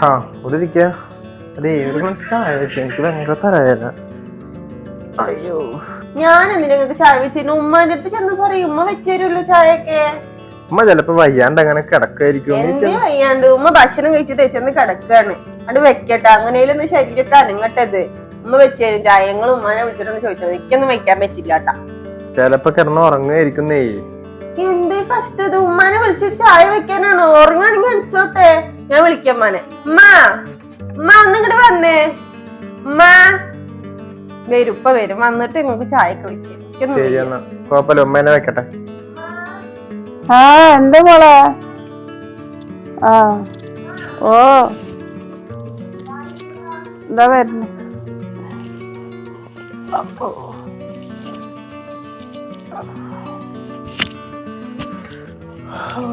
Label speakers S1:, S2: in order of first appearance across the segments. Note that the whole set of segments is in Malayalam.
S1: ഹാ ഇവിടെ ഇരിക്ക അതെ ഒരു ഗ്ലാസ് ചായ വെച്ച് എനിക്ക് ഭയങ്കര തലവേദന. അയ്യോ.
S2: ഞാൻ എന്തിനാ ചായ വെച്ചിരുന്നു? ഉമ്മാന്റെ അടുത്ത് ചെന്ന് പറയും ഉമ്മ വെച്ചേരുള്ളൂ ചായയൊക്കെ.
S1: ഉമ്മ ചിലപ്പോ വയ്യാണ്ട് അങ്ങനെ കിടക്കായിരിക്കും
S2: എന്തിനു വയ്യാണ്ട്? ഉമ്മ ഭക്ഷണം കഴിച്ചിട്ട് ചെന്ന് കിടക്കാണ്. അത് വെക്കട്ടെ. അങ്ങനെയൊന്ന് ശരീരമൊക്കെ അനങ്ങട്ടത് ഉമ്മ വെച്ചേരും ചായ. ഞങ്ങൾ ഉമ്മാനെ വിളിച്ചിട്ടൊന്ന് ചോദിച്ചത് എനിക്കൊന്നും വെക്കാൻ പറ്റില്ല കേട്ടാ.
S1: ചിലപ്പോ കിടന്ന് ഉറങ്ങുമായിരിക്കുന്നേ
S2: എന്ത് കഷ്ടത് ഉമ്മാനെ വിളിച്ച് ചായ വെക്കാനാണോ? ഉറങ്ങാണെങ്കിൽ അടിച്ചോട്ടെ ഞാൻ വിളിക്കാം ഉമ്മാനെ. ഉമ്മാ ഉമ്മ ഒന്ന് ഇങ്ങോട്ട് വന്നേ. ഉമ്മാ. വരും ഇപ്പൊ വരും. വന്നിട്ട് നിങ്ങൾക്ക് ചായ ഒക്കെ വെച്ച്
S1: കുഴപ്പമില്ല വെക്കട്ടെ.
S3: ആ എന്താ മോളെ? ആ ഓ. എന്താ വരുന്നു?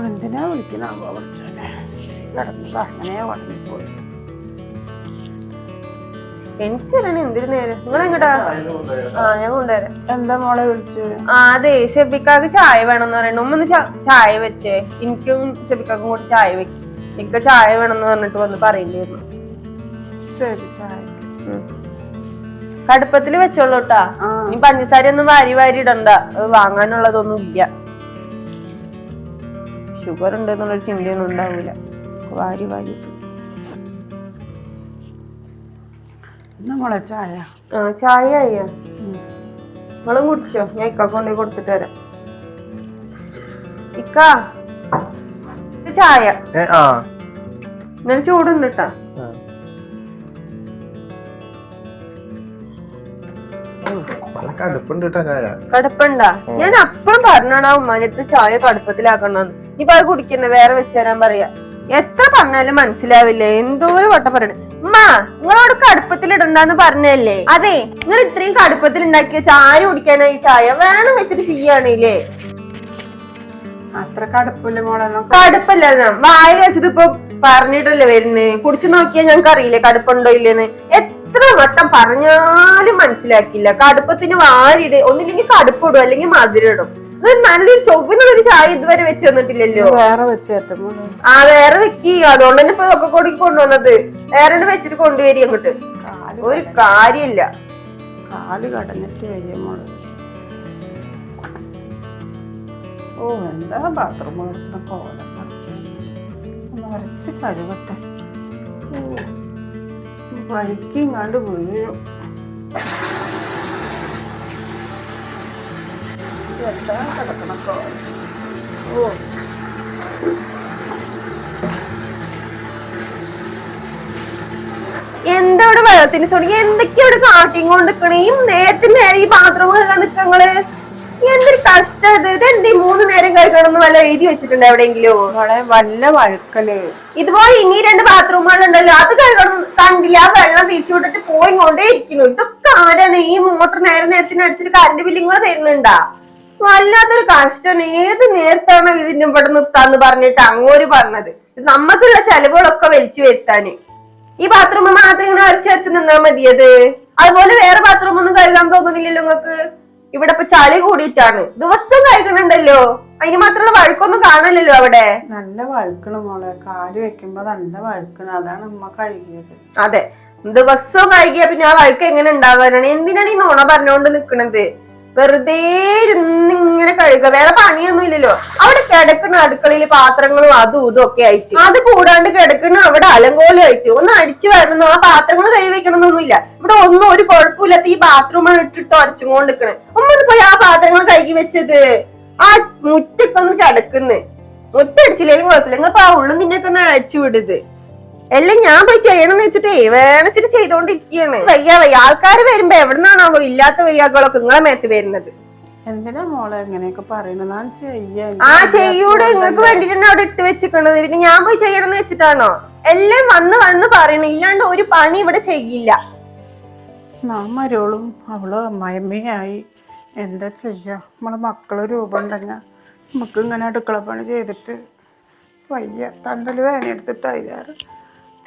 S3: എന്തിനാ വിളിക്കണ? വിളിച്ചല്ലേ കിടന്നത് അങ്ങനെ ഉറങ്ങിപ്പോയി
S2: എനിക്ക് തരാൻ എന്തിനു നേരം നിങ്ങൾ എങ്ങടാ ആ ഞാൻ കൊണ്ടുവരാം.
S3: എന്താ മോളെ വിളിച്ചു?
S2: ആ അതെ ഷെബിക്കാക്ക് ചായ വേണമെന്ന് പറയണ ഉമ്മ ഒന്ന് ചായ വെച്ചേ. എനിക്കും ഷെബിക്കാക്കും കൂടി ചായ വെക്കും. എനിക്ക് ചായ വേണമെന്ന് പറഞ്ഞിട്ട് വന്ന് പറയില്ലായിരുന്നു.
S3: ശരി ചായ.
S2: കടുപ്പത്തിൽ വെച്ചോളൂ കേട്ടാ ഇനി പഞ്ചസാര ഒന്നും വാരി വാരി ഇടണ്ട. അത് വാങ്ങാനുള്ളതൊന്നും ഇല്ല ഷുഗർ ഉണ്ട് എന്നുള്ളൊരു ചിന്തയൊന്നും ഉണ്ടാവില്ല. വാരി വാരി.
S3: നമ്മളെ ചായ?
S2: ആ ചായ അയ്യാ നിങ്ങളും കുടിച്ചോ? ഞാൻ ഇക്ക കൊണ്ട് കൊടുത്തിട്ട് വരാം. ഇക്ക ചായ.
S1: ആ.
S2: ഇന്നലെ ചൂടുണ്ട് കേട്ടാ
S1: കടുപ്പുണ്ട് കേട്ടോ ചായ.
S2: കടുപ്പണ്ടാ? ഞാൻ അപ്പഴും പറഞ്ഞാണ് ഉമ്മാന്റെ അടുത്ത് ചായ കടുപ്പത്തിലാക്കണമെന്ന് ഇപ്പൊ അത് കുടിക്കണ്ട വേറെ വെച്ച് തരാൻ പറയാ. എത്ര പറഞ്ഞാലും മനസ്സിലാവില്ലേ? എന്തോരം വട്ടം പറയണേ. ഉമ്മ നിങ്ങളോട് കടുപ്പത്തിലിടണ്ടെന്ന് പറഞ്ഞല്ലേ? അതെ നിങ്ങൾ ഇത്രയും കടുപ്പത്തിൽ ഉണ്ടാക്കിയ ചായ കുടിക്കാനാ ഈ ചായ വേണം വെച്ചിട്ട് ചെയ്യാണില്ലേ
S3: അത്ര കടുപ്പില്ല മോളെ നോക്ക്.
S2: കടുപ്പല്ല വായ വെച്ചത് ഇപ്പൊ പറഞ്ഞിട്ടല്ലേ വരുന്നേ? കുടിച്ചു നോക്കിയാൽ ഞങ്ങൾക്ക് അറിയില്ലേ കടുപ്പുണ്ടോ ഇല്ലേന്ന്? എത്ര വട്ടം പറഞ്ഞാലും മനസ്സിലാക്കില്ല കടുപ്പത്തിന് വാരിട് ഒന്നില്ലെങ്കിൽ കടുപ്പിടും അല്ലെങ്കിൽ മധുരിടും നല്ലൊരു ചൊവ്വിനുള്ളൊരു ചായ ഇതുവരെ വെച്ച് തന്നിട്ടില്ലല്ലോ.
S3: വേറെ
S2: ആ വേറെ വെക്കി. അതുകൊണ്ട് തന്നെ ഇപ്പൊ ഒക്കെ കൂടി കൊണ്ടുവന്നത് വേറെ വെച്ചിട്ട് കൊണ്ടുവരി അങ്ങോട്ട്. ഒരു കാര്യമില്ല.
S3: കാൽ കടഞ്ഞിട്ട് കഴിയുമ്പോൾ ഓ എന്താ ബാത്റൂം കോലം ഒന്ന് വരച്ച് കഴുകട്ടെ. ഓ. വീഴും. എന്താ കിടക്കണ കോലം ഓ.
S2: എന്താ ഇവിടെ വെള്ളത്തിന് സോണി എന്തൊക്കെയാ ഇവിടെ കാട്ടിയും കൊണ്ട് നിക്കണേ? ഈ നേരത്തിന് നേരം ഈ പാത്രം കഴുകാൻ നിക്കങ്ങൾ എന്തൊരു കഷ്ടം ഇത്. എന്ത് മൂന്ന് നേരം കഴിക്കണമെന്ന് വല്ല എഴുതി വെച്ചിട്ടുണ്ട് എവിടെയെങ്കിലും?
S3: വല്ല വഴുക്കൽ.
S2: ഇതുപോലെ ഇനി രണ്ട് ബാത്റൂമുകളുണ്ടല്ലോ അത് കഴുകണം കണ്ടില്ല ആ വെള്ളം തിരിച്ചു വിട്ടിട്ട് പോയി കൊണ്ടേ ഇരിക്കുന്നു ഇതൊക്കെ ആരാണ്? ഈ മോട്ടർ നേരെ നേരത്തിന് അടിച്ചിട്ട് കറണ്ട് ബില്ലിങ്ങൾ തരുന്നുണ്ടാ? വല്ലാത്തൊരു കഷ്ടമാണ്. ഏത് നേരത്താണ് ഇതിന്റെ ഇവിടെ നിർത്താന്ന് പറഞ്ഞിട്ട് അങ്ങോര് പറഞ്ഞത്? നമ്മക്കുള്ള ചെലവുകളൊക്കെ വലിച്ചു വരുത്താന്. ഈ ബാത്റൂം മാത്രം ഇങ്ങനെ അരച്ചു വെച്ച് നിന്നാ മതിയത്? അതുപോലെ വേറെ ബാത്റൂം ഒന്നും കഴുകാൻ തോന്നുന്നില്ലല്ലോ നിങ്ങക്ക് ഇവിടെ ഇപ്പൊ ചളി കൂടിയിട്ടാണ്. ദിവസം കഴുകണുണ്ടല്ലോ. അതിന് മാത്രമുള്ള വഴക്കൊന്നും കാണാനില്ലല്ലോ അവിടെ?
S3: നല്ല വഴുക്കണ് മോളെ. കാൽ വെക്കുമ്പോ നല്ല വഴുക്കണ്. അതാണ് അമ്മ കഴുകിയത്.
S2: അതെ. ദിവസവും കഴുകിയ പിന്നെ ആ വഴക്ക് എങ്ങനെ ഉണ്ടാവാനാണ്? എന്തിനാണ് ഈ നോണ പറഞ്ഞോണ്ട് നിക്കണത്? വെറുതെ ഇരുന്ന് ഇങ്ങനെ കഴുകുക. വേറെ പണിയൊന്നും ഇല്ലല്ലോ. അവിടെ കിടക്കണ അടുക്കളയിൽ പാത്രങ്ങളും അതും ഇതും ഒക്കെ ആയിട്ട്. അത് കൂടാണ്ട് കിടക്കണ അവിടെ അലങ്കോലമായിട്ട് ഒന്ന് അടിച്ചു വരണം. ആ പാത്രങ്ങൾ കൈ വെക്കണമെന്നൊന്നുമില്ല ഇവിടെ ഒന്നും ഒരു കുഴപ്പമില്ലാത്ത ഈ ബാത്റൂമാണ് ഇട്ടിട്ടോ അടിച്ചുകൊണ്ട് നിൽക്കണേ ഒന്നും പോയി ആ പാത്രങ്ങൾ കഴുകി വെച്ചത്. ആ മുറ്റൊക്കെ കിടക്കുന്നു. മുറ്റടിച്ചില്ലെങ്കിൽ കുഴപ്പമില്ല. നിങ്ങൾ ആ ഉള്ളു നിന്നൊക്കെ ഒന്ന് അടിച്ചു വിടുത്. എല്ലാം ഞാൻ പോയി ചെയ്യണമെന്ന് വെച്ചിട്ടേ വേണച്ചിട്ട് ചെയ്തോണ്ടിരിക്കുകയാണ് വയ്യ വയ്യ. ആൾക്കാർ വരുമ്പോ എവിടുന്നാണാവോ ഇല്ലാത്ത വയ്യാക്കളൊക്കെ നിങ്ങളെ മേത്ത് വരുന്നത്.
S3: എന്തിനാ മോളെ എങ്ങനെയൊക്കെ പറയുന്നത്?
S2: ആ ചെയ്യൂട്. നിങ്ങൾക്ക് വേണ്ടിട്ടാണ് അവിടെ ഇട്ട് വെച്ചിക്കണത്. പിന്നെ ഞാൻ പോയി ചെയ്യണമെന്ന് വെച്ചിട്ടാണോ? എല്ലാം വന്ന് വന്ന് പറയണം. ഇല്ലാണ്ട് ഒരു പണി ഇവിടെ ചെയ്യില്ല.
S3: നാം മരോളും അവൾ അമ്മായിമ്മയായി എന്താ ചെയ്യുക നമ്മളെ മക്കൾ രൂപം ഉണ്ടെങ്കിൽ നമുക്ക് ഇങ്ങനെ അടുക്കള പണി ചെയ്തിട്ട് വയ്യ. തണ്ടൽ വേന എടുത്തിട്ട് അയ്യാറ്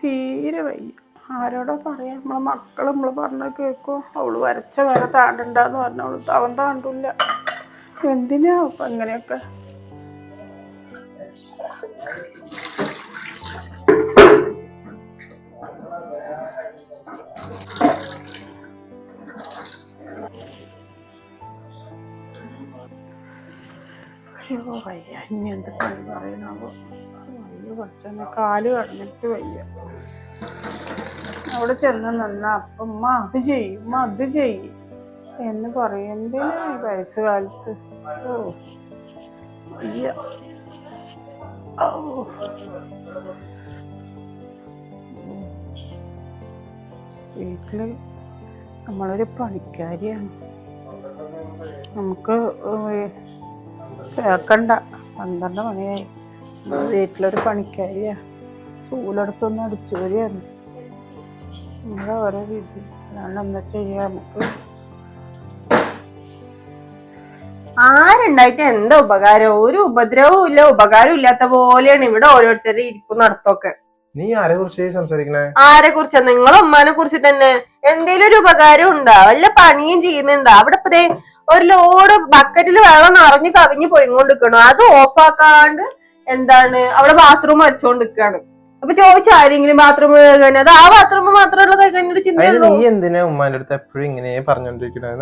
S3: തീരെ വയ്യ. ആരോടോ പറയാം. നമ്മളെ മക്കൾ നമ്മൾ പറഞ്ഞ കേൾക്കും അവൾ വരച്ച വര താണ്ടണ്ടെന്ന് പറഞ്ഞവൾ അവൻ താണ്ടില്ല. എന്തിനാ ഇപ്പൊ വയ്യ ഇനി എന്തൊക്കെയാണ് പറയണാവോ വയ്യ പഠിച്ചെന്നെ കാൽ കടഞ്ഞിട്ട് വയ്യ. അവിടെ ചെന്ന് നിന്ന അപ്പം അത് ചെയ്യും ഉമ്മ അത് ചെയ്യും. എന്ന് പറയുന്നതിന് ഈ വയസ്സുകാലത്ത് ഓ വയ്യ. ഓ വീട്ടിൽ നമ്മളൊരു പണിക്കാരിയാണ്. നമുക്ക് ഏഹ് കേക്കണ്ട. പന്ത്രണ്ട് മണിയായി. വീട്ടിലൊരു പണിക്കാരിയാ. ചൂലെടുത്തൊന്ന് അടിച്ചു വരികയാണ് നമ്മുടെ ഓരോ രീതി അതാണ് എന്താ ചെയ്യാ നമുക്ക്?
S2: ആരുണ്ടായിട്ട് എന്താ ഉപകാരം? ഒരു ഉപദ്രവവും ഇല്ല ഉപകാരവും ഇല്ലാത്ത പോലെയാണ് ഇവിടെ ഓരോരുത്തരുടെ ഇരിപ്പ് നടത്തൊക്കെ
S1: നീ ആരെ കുറിച്ച് സംസാരിക്കണേ?
S2: ആരെ കുറിച്ചാ? നിങ്ങളെ ഉമ്മാനെ കുറിച്ച് തന്നെ എന്തേലും ഒരു ഉപകാരം ഉണ്ടാ? വല്ല പണിയും ചെയ്യുന്നുണ്ടാ? അവിടെ ഇപ്പൊ ദേ ഒരു ലോഡ് ബക്കറ്റിൽ വെള്ളം നിറഞ്ഞു കവിഞ്ഞു പോയിക്കൊണ്ടിരിക്കണു അത് ഓഫാക്കാണ്ട് എന്താണ് അവിടെ ബാത്റൂം അടിച്ചോണ്ട് നിക്കാണ്. അപ്പൊ ചോദിച്ചു ആരെങ്കിലും ബാത്റൂം കഴുകാൻ അത് ആ ബാത്റൂം മാത്രമുള്ള ചിന്തയുള്ളൂ.
S1: നീ എന്തിനാ ഉമ്മാന്റെ അടുത്ത് എപ്പോഴും ഇങ്ങനെ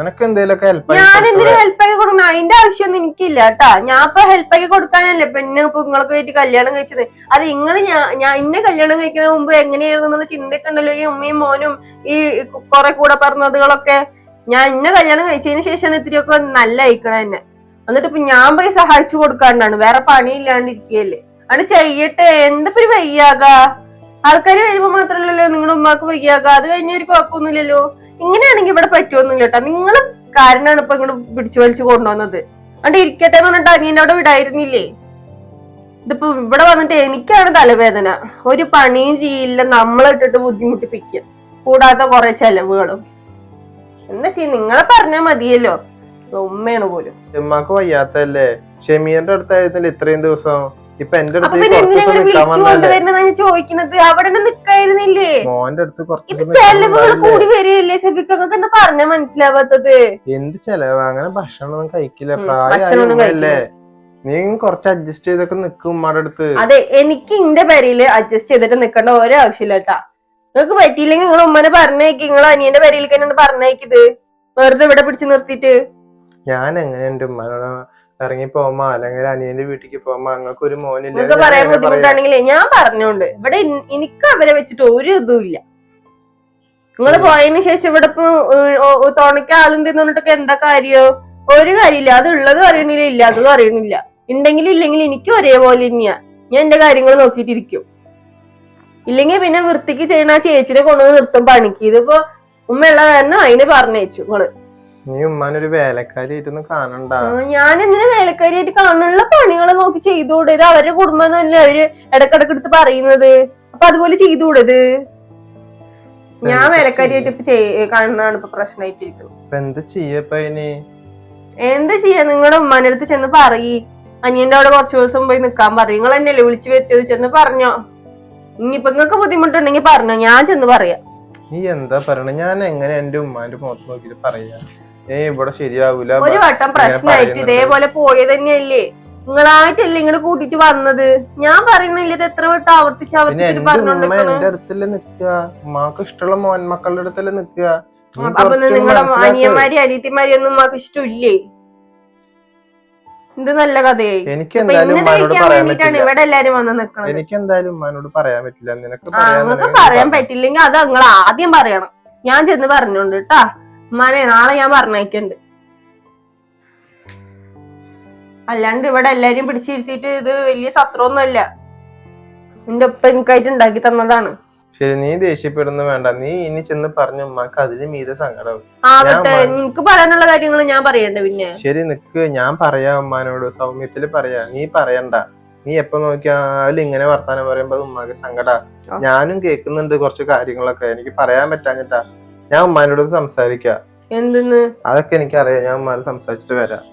S1: നിനക്ക് എന്തെങ്കിലുമൊക്കെ ഹെൽപ്പ്
S2: ഞാൻ എന്തിനു ഹെൽപ്പ് ആക്കി കൊടുക്കണം? അതിന്റെ ആവശ്യമൊന്നും എനിക്കില്ല കേട്ടാ. ഞാൻ ഇപ്പൊ ഹെൽപ്പ് ആക്കി കൊടുക്കാനല്ലേ. ഇപ്പൊ എന്നെ ഇപ്പൊ നിങ്ങൾക്ക് വേണ്ടി കല്യാണം കഴിച്ചത്. അത് നിങ്ങൾ ഞാൻ ഇന്നെ കല്യാണം കഴിക്കുന്ന മുമ്പ് എങ്ങനെയായിരുന്നു എന്നുള്ള ചിന്തയൊക്കെ ഉണ്ടല്ലോ ഈ ഉമ്മയും മോനും ഈ കുറെ കൂടെ പറഞ്ഞതുകളൊക്കെ. ഞാൻ എന്നെ കല്യാണം കഴിച്ചതിന് ശേഷമാണ് ഇത്തിരിയൊക്കെ നല്ല അയക്കണ എന്നെ. എന്നിട്ട് ഇപ്പൊ ഞാൻ പോയി സഹായിച്ചു കൊടുക്കാണ്ടാണ്. വേറെ പണിയില്ലാണ്ട് അത് ചെയ്യട്ടെ. എന്തിപ്പോ ഒരു വയ്യാക? ആൾക്കാർ വരുമ്പോ മാത്രമല്ലല്ലോ നിങ്ങളുടെ ഉമ്മാക്ക് വയ്യാക. അത് കഴിഞ്ഞ ഒരു കുഴപ്പമൊന്നുമില്ലല്ലോ. ഇങ്ങനെയാണെങ്കിൽ ഇവിടെ പറ്റുമൊന്നുമില്ല കേട്ടോ. നിങ്ങൾ കാരനാണ് ഇപ്പൊ ഇങ്ങോട്ട് പിടിച്ചു വലിച്ചു കൊണ്ടുവന്നത്. അതുകൊണ്ട് ഇരിക്കട്ടെ എന്ന് പറഞ്ഞിട്ട് അനിയന്റെ അവിടെ വിടായിരുന്നില്ലേ? ഇതിപ്പോ ഇവിടെ വന്നിട്ട് എനിക്കാണ് തലവേദന. ഒരു പണിയും ചെയ്യില്ല. നമ്മളിട്ടിട്ട് ബുദ്ധിമുട്ടിപ്പിക്കുക കൂടാതെ കുറെ ചെലവുകളും. എന്താ ചെയ്യ? നിങ്ങളെ പറഞ്ഞാ മതിയല്ലോ. ഉമ്മയാണ് പോലും.
S1: ഉമ്മാക്ക് വയ്യാത്തല്ലേ? ഷെമിയന്റെ അടുത്തായിരുന്നില്ല ഇത്രയും ദിവസം? ഇപ്പൊ എന്റെ അടുത്ത്
S2: ചോദിക്കുന്നത്. അവിടെ നിക്കായിരുന്നില്ലേ?
S1: മോന്റെ അടുത്ത്
S2: ഇത് ചെലവുകൾ കൂടി വരികയല്ലേ സെബിക്കൊക്കെ പറഞ്ഞാ മനസ്സിലാവാത്തത്?
S1: എന്ത് ചെലവ്? അങ്ങനെ ഭക്ഷണമൊന്നും കഴിക്കില്ല.
S2: ഉം,
S1: പ്രായമായ നീ കുറച്ച് അഡ്ജസ്റ്റ് ചെയ്തൊക്കെ നിക്കും ഉമ്മാടെ അടുത്ത്.
S2: അതെ എനിക്ക് എന്റെ പേരിൽ അഡ്ജസ്റ്റ് ചെയ്തിട്ട് നിക്കേണ്ട ഒരാവശ്യമില്ല കേട്ടാ. നിങ്ങൾക്ക് പറ്റിയില്ലെങ്കിൽ നിങ്ങൾ ഉമ്മനെ പറഞ്ഞേക്ക്. നിങ്ങൾ അനിയന്റെ പേരിലേക്ക് തന്നെ പറഞ്ഞേക്കിത്. വെറുതെ ഇവിടെ പിടിച്ചു നിർത്തിട്ട്
S1: ഞാൻ എങ്ങനെ എന്റെ ഉമ്മാനോട് ഇറങ്ങി പോകുമ്പോ അല്ലെങ്കിൽ അനിയന്റെ വീട്ടിലേക്ക് പോകുമ്പോ അങ്ങക്ക് ഒരു മോനില്ല.
S2: നിങ്ങൾക്ക് പറയാൻ ബുദ്ധിമുട്ടാണെങ്കിലേ ഞാൻ പറഞ്ഞോണ്ട്. ഇവിടെ എനിക്ക് അവരെ വെച്ചിട്ട് ഒരു ഇതും ഇല്ല. നിങ്ങൾ പോയതിനു ശേഷം ഇവിടെ ഇപ്പൊ തുണയ്ക്ക് ആളുണ്ടെന്ന് പറഞ്ഞിട്ടൊക്കെ എന്താ കാര്യോ? ഒരു കാര്യമില്ല. അത് ഉള്ളത് അറിയണില്ല ഇല്ലാത്തതും അറിയണില്ല ഉണ്ടെങ്കിലും ഇല്ലെങ്കിൽ എനിക്ക് ഒരേപോലെ തന്നെയാ. ഞാൻ എന്റെ കാര്യങ്ങൾ നോക്കിയിട്ടിരിക്കും. ഇല്ലെങ്കിൽ പിന്നെ വൃത്തിക്ക് ചെയ്യണ ആ ചേച്ചിനെ കൊണ്ടുവന്ന് നിർത്തും പണിക്ക്. ഇതിപ്പോ ഉമ്മയുള്ള കാരണം അതിന് പറഞ്ഞേച്ചു നിങ്ങൾ
S1: നീ ഉമ്മാനൊരു വേലക്കാരിയായിട്ടൊന്നും കാണണ്ട.
S2: ഞാൻ എന്തിനാ വേലക്കാരിയായിട്ട് കാണുന്നുള്ള പണികൾ നോക്കി ചെയ്തുകൂടെ? ഇത് അവരുടെ കുടുംബം തന്നെ അവർ ഇടക്കിടക്ക് എടുത്ത് പറയുന്നത്. അപ്പൊ അതുപോലെ ചെയ്തുകൂടത് ഞാൻ വേലക്കാരിയായിട്ട് ഇപ്പൊ കാണുന്നതാണ് ഇപ്പൊ പ്രശ്നമായിട്ടിരിക്കുന്നത്
S1: എന്ത് ചെയ്യപ്പ
S2: എന്ത് ചെയ്യാ? നിങ്ങളുടെ ഉമ്മാന്റെ അടുത്ത് ചെന്ന് പറയ്. അനിയന്റെ അവിടെ കുറച്ചു ദിവസം പോയി നിക്കാൻ പറയും. നിങ്ങൾ എന്നല്ലേ വിളിച്ചു വരുത്തിയത്? ചെന്ന് പറഞ്ഞോ. ഇനിയിപ്പൊ നിങ്ങൾക്ക് ബുദ്ധിമുട്ടുണ്ടെങ്കിൽ പറഞ്ഞു ഞാൻ ചെന്ന് പറയാം.
S1: നീ എന്താ പറയണ? ഞാൻ എങ്ങനെ എന്റെ ഉമ്മാന്റെ മുഖത്ത് നോക്കിട്ട് പറയാ? ഏ ഇവിടെ ശരിയാവൂല.
S2: ഒരു വട്ടം പ്രശ്നമായിട്ട്. ഇതേപോലെ പോയത് തന്നെയല്ലേ? നിങ്ങളായിട്ടല്ലേ ഇങ്ങോട്ട് കൂട്ടിട്ട് വന്നത്? ഞാൻ പറയുന്നില്ല ഇത് എത്ര വട്ടം ആവർത്തിച്ച് ആവർത്തിച്ചിട്ട്
S1: എന്റെ അടുത്തല്ലേ നിക്കുക ഉമ്മാക്ക് ഇഷ്ടമുള്ള മോൻ മക്കളുടെ അടുത്തല്ലേ നിക്കുക
S2: അപ്പൊ നിങ്ങളുടെ അനിയന്മാരി അനിയത്തിമാരി ഒന്നും ഉമ്മാക്ക് ഇഷ്ടമില്ലേ? ഇത് നല്ല കഥയായി.
S1: എനിക്ക്
S2: അപ്പൊ
S1: എന്തായാലും ഉമ്മാനോട് പറയാൻ പറ്റില്ല.
S2: ഇവിടെ എല്ലാരും വന്ന് നിക്കണത്.
S1: എനിക്ക് എന്തായാലും ഉമ്മാനോട് പറയാൻ പറ്റില്ല. നിനക്ക്
S2: നിങ്ങൾക്ക് പറയാൻ പറ്റില്ലെങ്കിൽ അത് നിങ്ങൾ ആദ്യം പറയണം. ഞാൻ ചെന്ന് പറഞ്ഞോണ്ട് കേട്ടാ. ഉമ്മാനെ നാളെ ഞാൻ പറഞ്ഞേക്കുണ്ട് അല്ലാണ്ട് ഇവിടെ എല്ലാരും പിടിച്ചിരുത്തിയിട്ട് ഇത് വലിയ സത്രമൊന്നുമല്ല എന്റെ ഒപ്പം എനിക്കായിട്ട് ഉണ്ടാക്കി തന്നതാണ്.
S1: ശരി നീ ദേഷ്യപ്പെടുന്നു വേണ്ട. നീ ഇനി ചെന്ന് പറഞ്ഞു ഉമ്മാക്ക് അതിന് മീതെ സങ്കടം.
S2: ആവട്ടെ നിനക്ക് പറയാനുള്ള കാര്യങ്ങൾ ഞാൻ പറയണ്ട പിന്നെ?
S1: ശരി നിക്ക്. ഞാൻ പറയാ ഉമ്മാനോട്. സൗമ്യത്തിൽ പറയാ. നീ പറയണ്ട. നീ എപ്പോ നോക്കിയാലും ഇങ്ങനെ വർത്താനം പറയുമ്പോ ഉമ്മാക്ക് സങ്കട. ഞാനും കേൾക്കുന്നുണ്ട് കുറച്ച് കാര്യങ്ങളൊക്കെ. എനിക്ക് പറയാൻ പറ്റാഞ്ഞിട്ടാ. ഞാൻ ഉമ്മാനോട് സംസാരിക്കാം.
S2: എന്തെന്ന്?
S1: അതൊക്കെ എനിക്ക് എനിക്കറിയാം. ഞാൻ ഉമ്മാനോട് സംസാരിച്ചിട്ട് വരാം.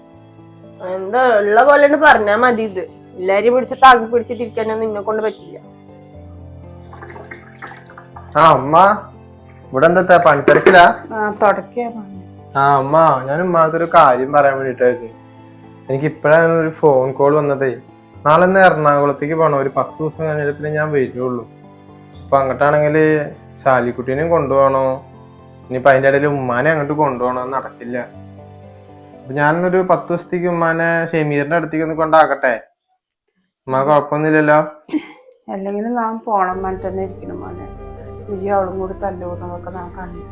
S2: എന്താ ഉള്ള പോലെ പറഞ്ഞാ മതി ഇത്. എല്ലാരും പിടിച്ച് താങ്ങി പിടിച്ചിട്ടിരിക്കാനൊന്നും നിന്നെ കൊണ്ട് പറ്റില്ല.
S1: ആ അമ്മ ഇവിടെ എന്താ പണിത്തിരക്കിലാ? ആ അമ്മ ഞാൻ ഉമ്മാടത്തൊരു കാര്യം പറയാൻ വേണ്ടിട്ടായിരുന്നു എനിക്ക് ഇപ്പഴാണ് ഒരു ഫോൺ കോൾ വന്നതേ. നാളെ ഒന്ന് എറണാകുളത്തേക്ക് പോകണം ഒരു പത്ത് ദിവസം കഴിഞ്ഞിട്ട് പിന്നെ ഞാൻ വരുള്ളൂ. അപ്പൊ അങ്ങോട്ടാണെങ്കിൽ ശാലിക്കുട്ടീനെയും കൊണ്ടുപോകണോ? ഇനിയിപ്പൊ അതിന്റെ ഇടയിൽ ഉമ്മാനെ അങ്ങോട്ട് കൊണ്ടുപോകണോ? നടക്കില്ല. അപ്പൊ ഞാനൊരു പത്ത് ദിവസത്തേക്ക് ഉമ്മാനെ ഷെമീറിന്റെ അടുത്തേക്ക് ഒന്ന് കൊണ്ടാക്കട്ടെ? ഉമ്മ കുഴപ്പമൊന്നുമില്ലല്ലോ?
S3: അല്ലെങ്കിൽ നാം പോണം. തന്നെ ഇരിക്കണം മോനെ. ഈ അവളും കൂടി തല്ലുകൂടുന്നതൊക്കെ ഞാൻ കണ്ടു.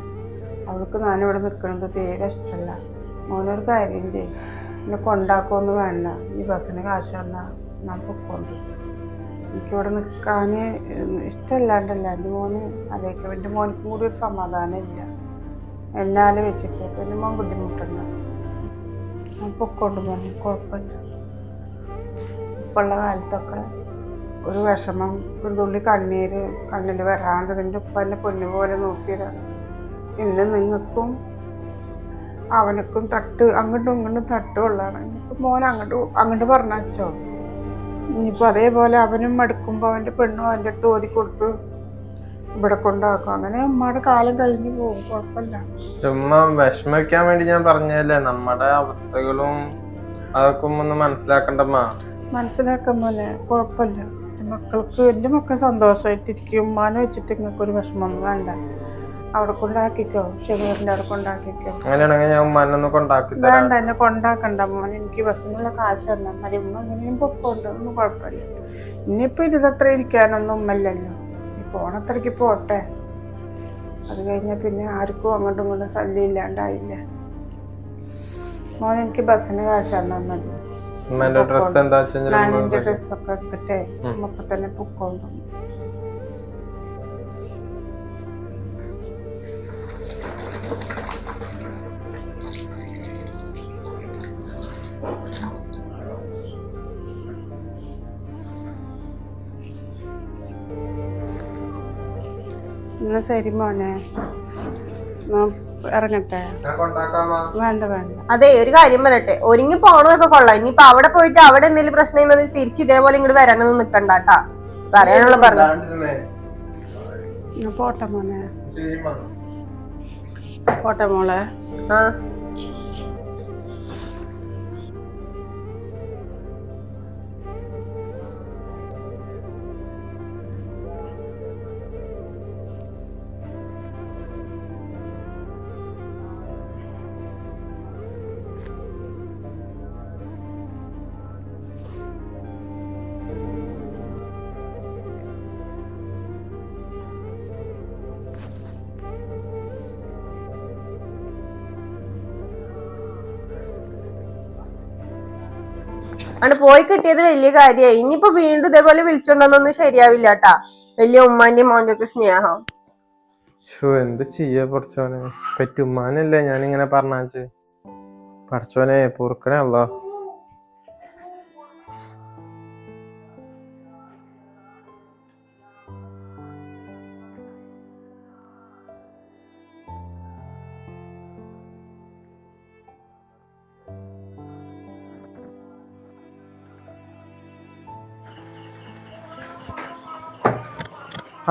S3: അവൾക്ക് ഞാനിവിടെ നിൽക്കുന്നത് തീരെ ഇഷ്ടമല്ല മോനൊരു കാര്യം ചെയ്യും. എന്നെ കൊണ്ടാക്കുമൊന്നും വേണ്ട. ഈ ബസ്സിന് കാശ് തന്നാൽ ഞാൻ പൊക്കോണ്ട്. എനിക്കിവിടെ നിൽക്കാൻ ഇഷ്ടമല്ലാണ്ടല്ല എന്റെ മോന് ആലോചിക്കും എന്റെ മോനിക്കും കൂടി ഒരു സമാധാനം ഇല്ല എന്നാലും വെച്ചിട്ട് പിന്നെ മോൻ ബുദ്ധിമുട്ടുണ്ട് ഞാൻ പൊക്കോണ്ട് മോനെ കുഴപ്പമില്ല. ഇപ്പോഴുള്ള കാലത്തൊക്കെ ഒരു വിഷമം ഒരു തുള്ളി കണ്ണീര് കണ്ണിൽ വരാണ്ട് നിന്റെ ഉപ്പ എന്നെ പൊന്നു പോലെ നോക്കിയതാണ് ഇന്ന് നിങ്ങൾക്കും അവനക്കും തട്ട് അങ്ങോട്ടും ഇങ്ങോട്ടും തട്ടുള്ളതാണ് ഇനിയിപ്പോൾ മോൻ അങ്ങോട്ട് അങ്ങോട്ട് പറഞ്ഞോ ഇനിയിപ്പോൾ അതേപോലെ അവനും മടുക്കുമ്പോൾ അവന്റെ പെണ്ണും അവന്റെ അടുത്ത് ഓതി കൊടുത്ത് ഇവിടെ കൊണ്ടാക്കും. അങ്ങനെ ഉമ്മയുടെ കാലം കഴിഞ്ഞ് പോകും കുഴപ്പമില്ല.
S1: ഉമ്മ വിഷമിക്കാൻ വേണ്ടി ഞാൻ പറഞ്ഞല്ലേ നമ്മുടെ അവസ്ഥകളും അതൊക്കെ ഒന്ന് മനസ്സിലാക്കണ്ടമ്മ
S3: മനസ്സിലാക്കാൻ പോലെ കുഴപ്പമില്ല. മക്കൾക്ക് എന്റെ മക്കൾ സന്തോഷമായിട്ടിരിക്കും ഉമ്മാനെ വെച്ചിട്ട് നിങ്ങൾക്ക് ഒരു വിഷമം വേണ്ട. അവിടെ കൊണ്ടാക്കിക്കോ. ഷെമീറിന്റെ അവിടെ കൊണ്ടാക്കിക്കോ.
S1: അങ്ങനെയാണെങ്കിൽ ഞാൻ ഉമ്മാനൊന്ന് കൊണ്ടാക്കി
S3: വേണ്ട എന്നെ കൊണ്ടാക്കണ്ട മോൻ എനിക്ക് ബസ്സിനുള്ള കാശ് തന്നാൽ മതി ഉമ്മ എങ്ങനെയും പൊക്കോണ്ട് ഒന്നും കുഴപ്പമില്ല. ഇനിയിപ്പോൾ ഇരുതത്ര ഇരിക്കാനൊന്നും ഉമ്മല്ലല്ലോ പോണത്രയ്ക്ക് പോട്ടെ. അത് കഴിഞ്ഞാൽ പിന്നെ ആർക്കും അങ്ങോട്ടും ഇങ്ങോട്ടും ശല്യം ഇല്ലാണ്ടായില്ല. മോൻ എനിക്ക് ബസ്സിന് കാശ് തന്നാൽ മതി.
S1: ഉമ്മേന്റെ ഡ്രസ്സ് എന്താ
S3: എന്റെ ഡ്രസ്സൊക്കെ എടുത്തിട്ടേ നമുക്ക് തന്നെ പൊക്കോളും എന്നാ ശരി മോനെ. ഇറങ്ങട്ടെ. വേണ്ട വേണ്ട.
S2: അതെ ഒരു കാര്യം പറയട്ടെ. ഒരുങ്ങി പോണതൊക്കെ കൊള്ളാം. ഇനിയിപ്പൊ അവിടെ പോയിട്ട് അവിടെ എന്തെങ്കിലും പ്രശ്നം ചെയ്യുന്നത് തിരിച്ച് ഇതേപോലെ ഇങ്ങോട്ട് വരാനൊന്നും നിക്കണ്ടാട്ടാ പറയാനുള്ള പറഞ്ഞു
S3: പോട്ടെ മോനെ. പോട്ടെ മോളെ.
S2: ആ. ആണ് പോയി കിട്ടിയത് വലിയ കാര്യമായി. ഇനിയിപ്പോ വീണ്ടും ഇതേപോലെ വിളിച്ചോണ്ടൊന്നും ശരിയാവില്ല കേട്ടാ വലിയ ഉമ്മാന്റെയും മോന്റെ ഒക്കെ സ്നേഹം
S1: എന്ത് ചെയ്യാ പഠിച്ചോനെ പറ്റുമ്മാനല്ലേ ഞാനിങ്ങനെ പറഞ്ഞാച്ച്. പഠിച്ചോനെ പൊറുക്കണേ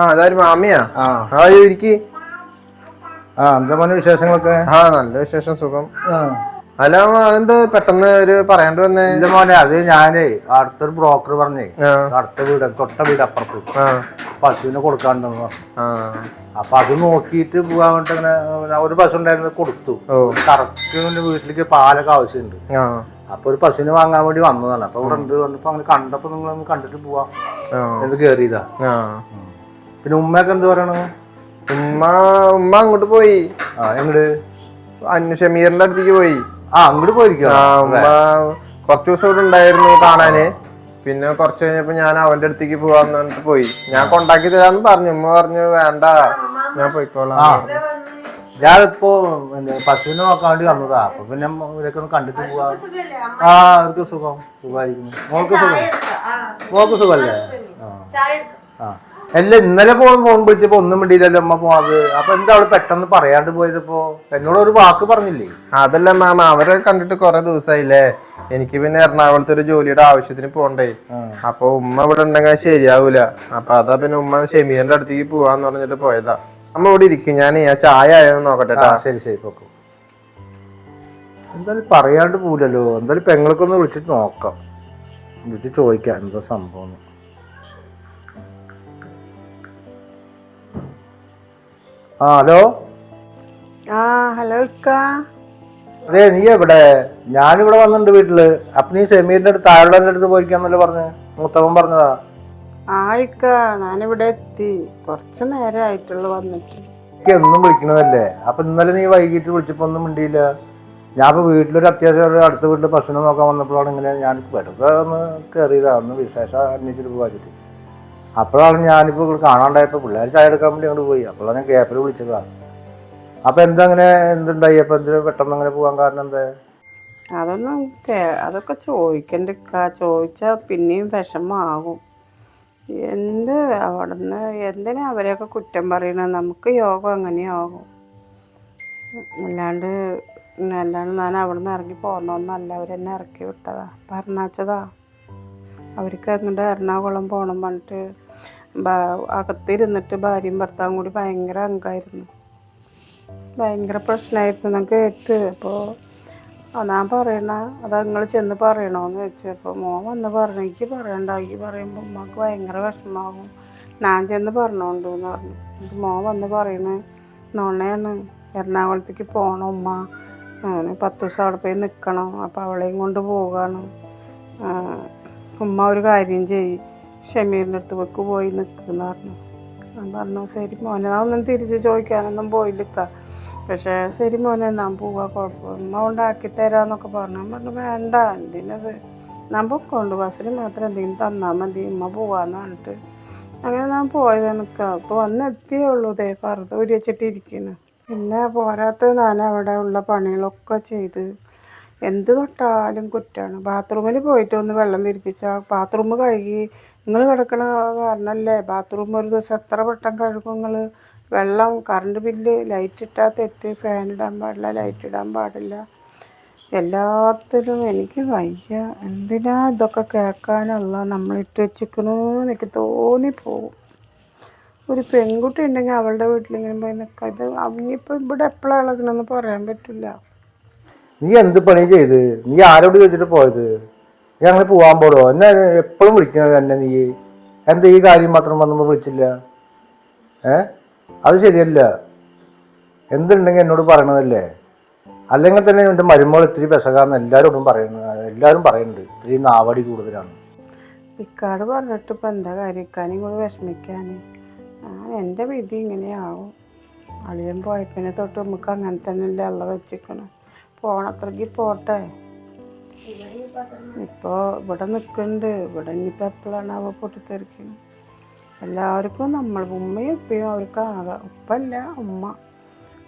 S1: ആ മാമിയാ?
S4: ആ.
S1: ആ ഇരിക്കി
S4: ആ എന്താ മോനെ വിശേഷങ്ങളൊക്കെ?
S1: ആ നല്ല വിശേഷം സുഖം. അല്ല അതെന്ത് പെട്ടെന്ന് ഒരു പറയാണ്ട് വന്നേ?
S4: എന്റെ മോനെ അത് ഞാനേ അടുത്തൊരു ബ്രോക്കർ പറഞ്ഞേ. അടുത്ത വീട് തൊട്ട വീട് അപ്പുറത്ത് പശുവിനെ കൊടുക്കാണ്ടെന്ന് അപ്പൊ അത് നോക്കിയിട്ട് പോകാൻ വേണ്ടി അങ്ങനെ ഒരു പശു ഉണ്ടായിരുന്നു കൊടുത്തു. കറക്റ്റ് വീട്ടിലേക്ക് പാലൊക്കെ ആവശ്യമുണ്ട്. അപ്പൊ ഒരു പശുവിനെ വാങ്ങാൻ വേണ്ടി വന്നതാണ്. അപ്പൊ ഇവിടെ ഉണ്ട് വന്നപ്പോ അങ്ങനെ കണ്ടപ്പോ നിങ്ങളൊന്ന് കണ്ടിട്ട് പോവാ. എന്ന് കേറിയതാ. പിന്നെ ഉമ്മയൊക്കെ എന്ത് പറയണു?
S1: ഉമ്മ ഉമ്മ അങ്ങോട്ട് പോയി.
S4: ആ എങ്ങട്?
S1: അന്നു ഷമീറിന്റെ അടുത്തേക്ക് പോയി.
S4: ആ അങ്ങോട്ട് പോയിരിക്കും
S1: ആ ഉമ്മ കുറച്ച് ദിവസം ഇവിടെ ഉണ്ടായിരുന്നു കാണാന്. പിന്നെ കുറച്ച് കഴിഞ്ഞപ്പോ ഞാൻ അവന്റെ അടുത്തേക്ക് പോവാന്ന് പറഞ്ഞിട്ട് പോയി. ഞാൻ കൊണ്ടാക്കി തരാന്ന് പറഞ്ഞു. ഉമ്മ പറഞ്ഞു വേണ്ട. ഞാൻ പോയിക്കോളാം.
S4: ഞാനിപ്പോ പശുവിനെ നോക്കാൻ വേണ്ടി വന്നതാ. അപ്പൊ പിന്നെ ഇവരൊക്കെ ഒന്ന് കണ്ടിട്ട് പോവാ. ആ അവർക്ക് സുഖം. സുഖമായിരിക്കുന്നു. മോൾക്ക് സുഖം? മോൾക്ക് സുഖമല്ലേ? ആ. ആ. അല്ല ഇന്നലെ പോകാൻ ഫോൺ വിളിച്ചപ്പോ ഒന്നും മിണ്ടിയില്ലല്ലോ അമ്മ പോണത് അപ്പൊ എന്താ അവൾ പെട്ടെന്ന് പറയാണ്ട് പോയതിപ്പോ എന്നോട് ഒരു വാക്ക് പറഞ്ഞില്ലേ?
S1: അതല്ല മാമ അവരെ കണ്ടിട്ട് കുറെ ദിവസമായില്ലേ എനിക്ക് പിന്നെ എറണാകുളത്ത് ഒരു ജോലിയുടെ ആവശ്യത്തിന് പോണ്ടേ. അപ്പൊ ഉമ്മ ഇവിടെ ഉണ്ടെങ്കിൽ ശരിയാവൂല. അപ്പൊ അതാ പിന്നെ ഉമ്മ ഷമീറിന്റെ അടുത്തേക്ക് പോവാന്ന് പറഞ്ഞിട്ട് പോയതാ. അമ്മ ഇവിടെ ഇരിക്കും ഞാൻ ആ ചായ ആയെന്ന് നോക്കട്ടെ
S4: ആ ശരി ശരി പൊക്കോ. എന്തായാലും പറയാണ്ട് പോലല്ലോ എന്തായാലും പെങ്ങൾക്കൊന്ന് വിളിച്ചിട്ട് നോക്കാം. വിളിച്ച് ചോദിക്കാം എന്താ സംഭവം ആ ഹലോ?
S3: ആ ഹലോ
S4: അതെ നീ എവിടെ? ഞാനിവിടെ വന്നിട്ടുണ്ട് വീട്ടിൽ. അപ്പൊ നീ സെമീറിന്റെ അടുത്ത് താഴെ അടുത്ത് പോയിക്കാന്നല്ലേ പറഞ്ഞു? മൂത്തവൻ പറഞ്ഞതാ.
S3: ആയിക്ക ഞാനിവിടെ എത്തി. കുറച്ച് നേരം ആയിട്ടുള്ളൂ വന്നിട്ട്.
S4: എനിക്ക് എന്നും വിളിക്കണതല്ലേ? അപ്പൊ ഇന്നലെ നീ വൈകിട്ട് വിളിച്ചപ്പോ ഒന്നും മിണ്ടിയില്ല. ഞാൻ ഇപ്പൊ വീട്ടിലൊരു അത്യാവശ്യം അടുത്ത വീട്ടിൽ ഭക്ഷണം നോക്കാൻ വന്നപ്പോഴാണ് ഇങ്ങനെ ഞാൻ വെറുതെ ഒന്ന് കയറിയതാ ഒന്ന് വിശേഷം അന്വേഷിച്ചിട്ട് പോകാച്ചിട്ട് അപ്പോഴാണ് ഞാനിപ്പോൾ ഇവിടെ കാണാണ്ടായപ്പോൾ പിള്ളേർ ചായ എടുക്കാൻ വേണ്ടി അങ്ങോട്ട് പോയി. അപ്പോഴാണ് ഞാൻ ക്യാപ്പിൽ വിളിച്ചതാ. അപ്പൊ എന്തങ്ങനെ എന്തുണ്ടായി? അപ്പൊ എന്തിനു പെട്ടെന്ന് അങ്ങനെ പോകാൻ കാരണം എന്താ?
S3: അതൊന്നും അതൊക്കെ ചോദിക്കണ്ടിക്ക ചോദിച്ചാൽ പിന്നെയും വിഷമാകും. എന്ത് അവിടുന്ന് എന്തിനാ അവരെയൊക്കെ കുറ്റം പറയണത് നമുക്ക് യോഗം അങ്ങനെയാകും. അല്ലാണ്ട് അല്ലാണ്ട് ഞാൻ അവിടുന്ന് ഇറങ്ങി പോന്നൊന്നല്ല. അവരെന്നെ ഇറക്കി വിട്ടതാ. പറഞ്ഞാച്ചതാ അവർക്ക് അങ്ങോട്ട് എറണാകുളം പോകണം പറഞ്ഞിട്ട് അകത്തിരുന്നിട്ട് ഭാര്യയും ഭർത്താവും കൂടി ഭയങ്കര അങ്കായിരുന്നു. ഭയങ്കര പ്രശ്നമായിരുന്നു ഞാൻ കേട്ട്. അപ്പോൾ ഞാൻ പറയണ അത് നിങ്ങൾ ചെന്ന് പറയണോന്ന് ചോദിച്ചു അപ്പോൾ മോൻ വന്ന് പറഞ്ഞു എനിക്ക് പറയണ്ട. ഈ പറയുമ്പോൾ ഉമ്മക്ക് ഭയങ്കര വിഷമാകും ഞാൻ ചെന്ന് പറഞ്ഞോണ്ടു എന്ന് പറഞ്ഞു. എന്നിട്ട് മോൻ വന്ന് പറയണേ നോണയാണ്. എറണാകുളത്തേക്ക് പോകണം ഉമ്മ. അങ്ങനെ പത്ത് ദിവസം അവിടെ പോയി നിൽക്കണം അപ്പോൾ അവളെയും കൊണ്ട് പോവുകയാണ് ഉമ്മ ഒരു കാര്യം ചെയ്യ് ഷമീറിന്റെ അടുത്ത് വെക്ക് പോയി നിൽക്കുന്ന പറഞ്ഞു. ഞാൻ പറഞ്ഞു ശരി മോനെ ഒന്നും തിരിച്ച് ചോദിക്കാനൊന്നും പോയില്ലിക്ക പക്ഷേ ശരി മോനെ ഞാൻ പോവാ കുഴപ്പമൊന്നും ഉമ്മ കൊണ്ടാക്കി തരാന്നൊക്കെ പറഞ്ഞു. പറഞ്ഞു വേണ്ട എന്തിനത്? ഞാൻ പൊക്കോണ്ട് ബസ്സിൽ മാത്രം എന്തെങ്കിലും തന്നാൽ മതി ഉമ്മ പോവാന്ന് പറഞ്ഞിട്ട്. അങ്ങനെ ഞാൻ പോയത് എനിക്ക് അപ്പോൾ വന്ന് എത്തിയേ ഉള്ളൂ ഇതേ പറുത ഉരി വെച്ചിട്ട് ഇരിക്കുന്നു പിന്നെ പോരാത്ത ഞാൻ അവിടെ ഉള്ള പണികളൊക്കെ ചെയ്ത് എന്ത് തൊട്ടാലും കുറ്റാണ്. ബാത്റൂമിൽ പോയിട്ട് ഒന്ന് വെള്ളം തിരിപ്പിച്ചാൽ ബാത്റൂം കഴുകി നിങ്ങൾ കിടക്കണ കാരണല്ലേ? ബാത്റൂം ഒരു ദിവസം എത്ര വട്ടം കഴുകും നിങ്ങൾ വെള്ളം കറണ്ട് ബില്ല് ലൈറ്റ് ഇട്ടാൽ തെറ്റ് ഫാൻ ഇടാൻ പാടില്ല ലൈറ്റ് ഇടാൻ പാടില്ല. എല്ലാത്തിലും എനിക്ക് വയ്യ. എന്തിനാ ഇതൊക്കെ കേൾക്കാനുള്ള? നമ്മൾ ഇട്ട് വെച്ചിക്കണമെന്ന് എനിക്ക് തോന്നിപ്പോകും ഒരു പെൺകുട്ടി ഉണ്ടെങ്കിൽ അവളുടെ വീട്ടിലിങ്ങനെ പോയി നിൽക്കാം. ഇത് അവനിപ്പോൾ ഇവിടെ എപ്പോഴാണ് ഇളകണമെന്ന് പറയാൻ പറ്റില്ല.
S4: നീ എന്ത് പണി ചെയ്ത്? നീ ആരോട് ചോദിച്ചിട്ട് പോയത്? അങ്ങനെ പോവാൻ പോടോ. എന്നെ എപ്പോഴും വിളിക്കുന്നത് തന്നെ നീ? എന്താ ഈ കാര്യം മാത്രം വന്നപ്പോൾ വിളിച്ചില്ല? ഏ? അത് ശരിയല്ല. എന്തുണ്ടെങ്കിൽ എന്നോട് പറയണതല്ലേ? അല്ലെങ്കിൽ തന്നെ എന്റെ മരുമകൾ ഇത്തിരി പെസകാന്ന് എല്ലാവരോടും പറയുന്നത് എല്ലാവരും പറയുന്നുണ്ട്. ഇത്തിരി നാവടി കൂടുതലാണ്.
S3: ഇക്കാട് പറഞ്ഞിട്ട് ഇപ്പം എന്താ കാര്യം? ഇക്കാനും കൂടെ വിഷമിക്കാൻ എന്റെ വിധി ഇങ്ങനെയാവും. അളിയൻ പോയപ്പിനെ തൊട്ട് നമുക്ക് അങ്ങനെ തന്നെയല്ലേ ഉള്ള വെച്ചിക്കണം പോണത്രയ്ക്ക് പോട്ടെ. ഇപ്പോൾ ഇവിടെ നിൽക്കുന്നുണ്ട് ഇവിടെ ഇനിയിപ്പോൾ എപ്പോഴാണ് അവ പൊട്ടിത്തെറിക്കുന്നത് എല്ലാവർക്കും നമ്മൾ ഉമ്മയും ഉപ്പയും അവർക്ക് ആകാം ഉപ്പല്ല ഉമ്മ.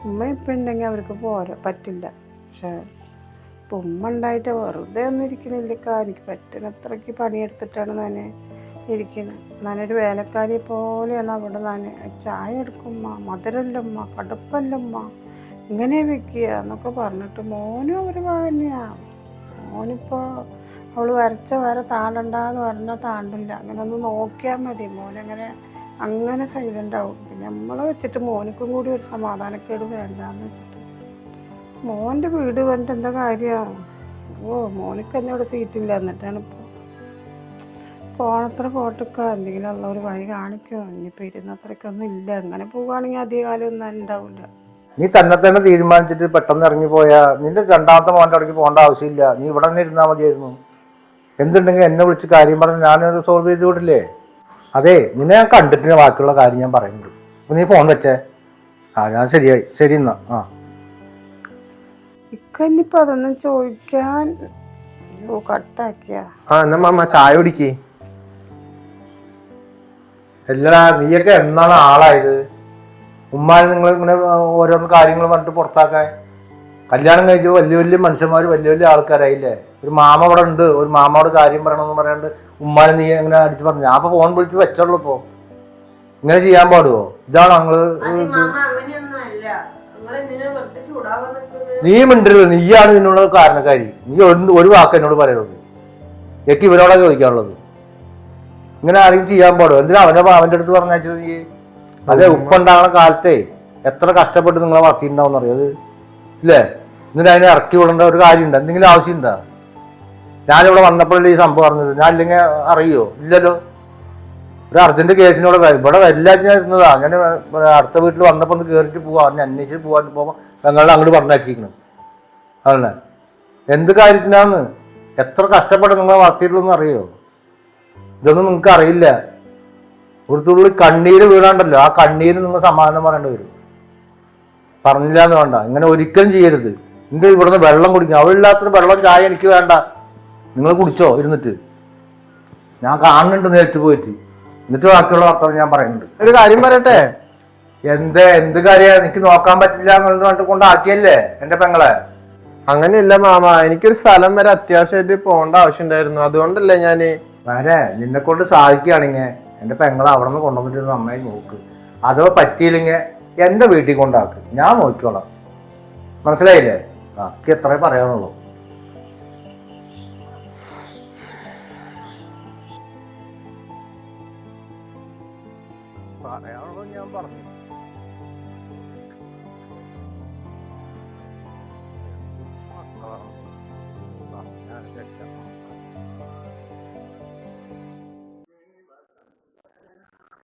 S3: ഉമ്മ ഇപ്പം ഉണ്ടെങ്കിൽ അവർക്ക് പോരാ പറ്റില്ല. പക്ഷേ ഇപ്പം ഉമ്മ ഉണ്ടായിട്ട് വെറുതെ ഒന്നും ഇരിക്കണില്ല എനിക്ക് പറ്റുന്നത്രയ്ക്ക് പണിയെടുത്തിട്ടാണ് ഞാൻ ഇരിക്കുന്നത് ഞാനൊരു വേലക്കാരിയെ പോലെയാണ് അവിടെ ഞാൻ ചായ എടുക്കുമ്മ മധുരല്ലമ്മ കടുപ്പല്ലമ്മ ഇങ്ങനെ വെക്കുക എന്നൊക്കെ പറഞ്ഞിട്ട് മോനും ഒരു തന്നെയാണ് മോനിപ്പോൾ അവൾ വരച്ച വേറെ താണ്ടണ്ടെന്ന് പറഞ്ഞാൽ താണ്ടില്ല. അങ്ങനെ ഒന്ന് നോക്കിയാൽ മതി. മോനങ്ങനെ അങ്ങനെ സൈലന്റ് ആവും പിന്നെ നമ്മളെ വെച്ചിട്ട് മോനിക്കും കൂടി ഒരു സമാധാനക്കേട് വേണ്ടാന്ന് വെച്ചിട്ട്. മോന്റെ വീട് പറഞ്ഞിട്ട് എന്താ കാര്യമാണ് ഓ മോനിക്ക് തന്നെ ഇവിടെ സീറ്റില്ല. എന്നിട്ടാണ് ഇപ്പോൾ പോണത്ര പോട്ടൊക്കെ എന്തെങ്കിലും ഉള്ള ഒരു വഴി കാണിക്കുമോ ഇനിയിപ്പോൾ ഇരുന്നത്രയ്ക്കൊന്നും ഇല്ല. അങ്ങനെ പോവുകയാണെങ്കിൽ അധികകാലം ഒന്നും ഉണ്ടാവില്ല
S4: നീ തന്നെ തന്നെ തീരുമാനിച്ചിട്ട് പെട്ടെന്ന് ഇറങ്ങി പോയാ നിന്റെ രണ്ടാമത്തെ മോന്റെ അവിടേക്ക് പോകേണ്ട ആവശ്യമില്ല. നീ ഇവിടെ തന്നെ ഇരുന്നാൽ മതിയായിരുന്നു. എന്തുണ്ടെങ്കിൽ എന്നെ വിളിച്ച് കാര്യം പറഞ്ഞ് ഞാനത് സോൾവ് ചെയ്ത് വിടില്ലേ? അതെ നിന്നെ ഞാൻ കണ്ടിട്ടില്ല. ബാക്കിയുള്ള കാര്യം ഞാൻ പറയുന്നുണ്ട്. അപ്പൊ നീ ഫോൺ വെച്ചേ. ആ ഞാൻ ശരിയായി. ശരി എന്നാ. ആ.
S3: ഇക്കന്നിപ്പോൾ അതൊന്നും ചോദിക്കാൻ അയ്യോ കട്ടാക്കിയ.
S1: ആ എന്നാ മാമ ചായ കുടിക്കേ.
S4: എല്ലാ നീയൊക്കെ എന്നാണ് ആളായത്? ഉമ്മാനെ നിങ്ങൾ ഇങ്ങനെ ഓരോന്ന് കാര്യങ്ങൾ പറഞ്ഞിട്ട് പുറത്താക്കാൻ. കല്യാണം കഴിച്ച് വലിയ വലിയ മനുഷ്യന്മാർ വലിയ വലിയ ആൾക്കാരായില്ലേ? ഒരു മാമ അവിടെ ഉണ്ട് ഒരു മാമയോട് കാര്യം പറയണമെന്ന് പറയാണ്ട് ഉമ്മാനെ നീ അങ്ങനെ അടിച്ച് പറഞ്ഞു. ഞാൻ അപ്പൊ ഫോൺ വിളിച്ച് വെച്ചുള്ളൂ ഇപ്പോ. ഇങ്ങനെ ചെയ്യാൻ പാടുവോ? ഇതാണ്
S2: ഞങ്ങൾ
S4: നീ മിണ്ടരുത്. നീയാണ് ഇതിനുള്ള കാരണക്കാരി. നീ ഒരു വാക്ക് എന്നോട് പറയുന്നത് എനിക്ക് ഇവരോടാ ചോദിക്കാനുള്ളത്. ഇങ്ങനെ ആരെങ്കിലും ചെയ്യാൻ പാടുമോ എന്തിനാ അവന്റെ അവന്റെ അടുത്ത് പറഞ്ഞാൽ നീ? അതെ ഉപ്പുണ്ടാകുന്ന കാലത്തെ എത്ര കഷ്ടപ്പെട്ട് നിങ്ങളെ വളർത്തിയിട്ടുണ്ടാവും അറിയോ? അത് ഇല്ലേ? എന്നിട്ട് അതിനെ ഇറക്കി വിടേണ്ട ഒരു കാര്യമുണ്ട്? എന്തെങ്കിലും ആവശ്യമുണ്ടോ? ഞാനിവിടെ വന്നപ്പോഴല്ലേ ഈ സംഭവം അറിഞ്ഞത്. ഞാൻ ഇല്ലെങ്കിൽ അറിയോ? ഇല്ലല്ലോ. ഒരു അർജന്റ് കേസിനോട്. ഇവിടെ എല്ലാറ്റിനും ഞാൻ ഇരുന്നതാ. ഞാൻ അടുത്ത വീട്ടിൽ വന്നപ്പോൾ ഒന്ന് കയറിയിട്ട് പോവാ. അവനെ അന്വേഷിച്ച് പോവാൻ പോകുമ്പോൾ ഞങ്ങളുടെ അങ്ങോട്ട് പറഞ്ഞയച്ചിരിക്കണം. അതന്നെ എന്ത് കാര്യത്തിനാന്ന്? എത്ര കഷ്ടപ്പെട്ട് നിങ്ങളെ വളർത്തിയിട്ടുള്ളൂ അറിയോ? ഇതൊന്നും നിങ്ങൾക്ക് അറിയില്ല ഒരു തുള്ളി കണ്ണീര് വീഴാണ്ടല്ലോ. ആ കണ്ണീര് നിങ്ങൾ സമാധാനം പറയേണ്ടി വരും. പറഞ്ഞില്ല എന്ന് വേണ്ട. ഇങ്ങനെ ഒരിക്കലും ചെയ്യരുത്. നിങ്ങൾ ഇവിടുന്ന് വെള്ളം കുടിക്കും. അവളില്ലാത്തൊരു വെള്ളം ചായ എനിക്ക് വേണ്ട. നിങ്ങൾ കുടിച്ചോ ഇരുന്നിട്ട്. ഞാൻ കാണുന്നുണ്ട് നേരിട്ട് പോയിട്ട്. എന്നിട്ട് ബാക്കിയുള്ള വർത്തമാനം ഞാൻ പറയുന്നുണ്ട്.
S1: ഒരു കാര്യം പറയട്ടെ?
S4: എന്ത് എന്ത് കാര്യമാണ്? എനിക്ക് നോക്കാൻ പറ്റില്ല എന്നുള്ളത് കൊണ്ട് കൊണ്ടാക്കിയല്ലേ എന്റെ പെങ്ങളെ?
S1: അങ്ങനെയല്ല മാമ. എനിക്കൊരു സ്ഥലം വരെ അത്യാവശ്യമായിട്ട് പോകേണ്ട ആവശ്യം ഉണ്ടായിരുന്നു. അതുകൊണ്ടല്ലേ ഞാൻ
S4: വരെ നിന്നെ കൊണ്ട് സാധിക്കുകയാണെങ്കിൽ എന്റെ പെങ്ങളെ അവിടെ നിന്ന് കൊണ്ടുവന്നിട്ട് നന്നായി നോക്ക്. അതോ പറ്റിയില്ലെങ്കിൽ എന്റെ വീട്ടിൽ കൊണ്ടാക്ക്. ഞാൻ നോക്കിക്കോളാം. മനസ്സിലായില്ലേ? ബാക്കി എത്രേ പറയാനുള്ളൂ.